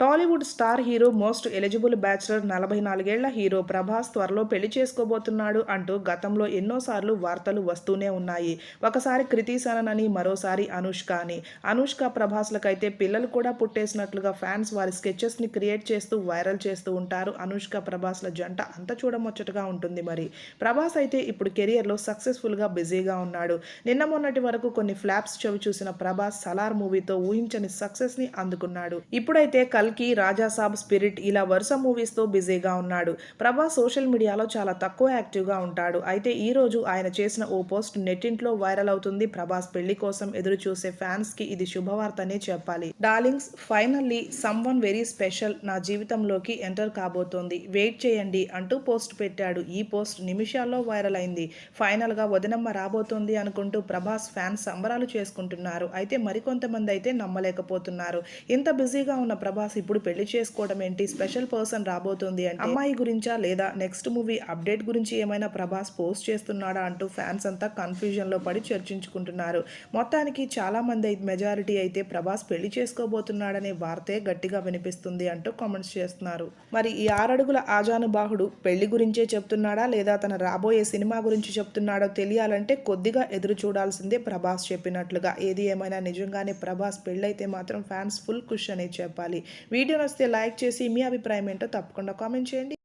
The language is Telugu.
Tollywood star hero most eligible bachelor నలభై నాలుగేళ్ళ హీరో ప్రభాస్ త్వరలో పెళ్ళి చేసుకోబోతున్నాడు అంటూ గతంలో ఎన్నోసార్లు వార్తలు వస్తూనే ఉన్నాయి. ఒకసారి కృతి సనన్ అని మరోసారి అనుష్క అని. అనుష్క ప్రభాస్లకైతే పిల్లలు కూడా పుట్టేసినట్లుగా ఫ్యాన్స్ వారి స్కెచెస్ని క్రియేట్ చేస్తూ వైరల్ చేస్తూ ఉంటారు. అనుష్క ప్రభాస్ల జంట అంత చూడముచ్చటగా ఉంటుంది మరి. ప్రభాస్ అయితే ఇప్పుడు కెరియర్లో సక్సెస్ఫుల్గా బిజీగా ఉన్నాడు. నిన్న మొన్నటి వరకు కొన్ని ఫ్లాప్స్ చవి చూసిన ప్రభాస్ సలార్ మూవీతో ఊహించని సక్సెస్ని అందుకున్నాడు. ఇప్పుడైతే కల్ కల్కి రాజాసాబ్ స్పిరిట్ ఇలా వరుస మూవీస్తో బిజీగా ఉన్నాడు. ప్రభాస్ సోషల్ మీడియాలో చాలా తక్కువ యాక్టివ్గా ఉంటాడు. అయితే ఈ రోజు ఆయన చేసిన ఓ పోస్ట్ నెట్టింట్లో వైరల్ అవుతుంది. ప్రభాస్ పెళ్ళి కోసం ఎదురు చూసే ఫ్యాన్స్కి ఇది శుభవార్తనే చెప్పాలి. Darlings finally someone very special. నా జీవితంలోకి ఎంటర్ కాబోతోంది. వెయిట్ చేయండి అంటూ పోస్ట్ పెట్టాడు. ఈ పోస్ట్ నిమిషాల్లో వైరల్ అయింది. ఫైనల్గా వదినమ్మ రాబోతోంది అనుకుంటూ ప్రభాస్ ఫ్యాన్స్ సంబరాలు చేసుకుంటున్నారు. అయితే మరికొంతమంది అయితే నమ్మలేకపోతున్నారు. ఇంత బిజీగా ఉన్న ప్రభాస్ ఇప్పుడు పెళ్ళి చేసుకోవడం ఏంటి? స్పెషల్ పర్సన్ రాబోతోంది అంటే అమ్మాయి గురించా లేదా నెక్స్ట్ మూవీ అప్డేట్ గురించి ఏమైనా ప్రభాస్ పోస్ట్ చేస్తున్నాడా అంటూ ఫ్యాన్స్ అంతా కన్ఫ్యూజన్లో పడి చర్చించుకుంటున్నారు. మొత్తానికి చాలా మంది అయితే మెజారిటీ అయితే ప్రభాస్ పెళ్ళి చేసుకోబోతున్నాడనే వార్తే గట్టిగా వినిపిస్తుంది అంటూ కామెంట్స్ చేస్తున్నారు. మరి ఈ ఆరడుగుల ఆజానుబాహుడు పెళ్ళి గురించే చెప్తున్నాడా లేదా తన రాబోయే సినిమా గురించి చెప్తున్నాడో తెలియాలంటే కొద్దిగా ఎదురు చూడాల్సిందే ప్రభాస్ చెప్పినట్లుగా. ఏది ఏమైనా నిజంగానే ప్రభాస్ పెళ్ళైతే మాత్రం ఫ్యాన్స్ ఫుల్ కుష్ అనే చెప్పాలి. వీడియో నచ్చితే లైక్ చేసి మీ అభిప్రాయం ఏంటో తప్పకుండా కామెంట్ చేయండి.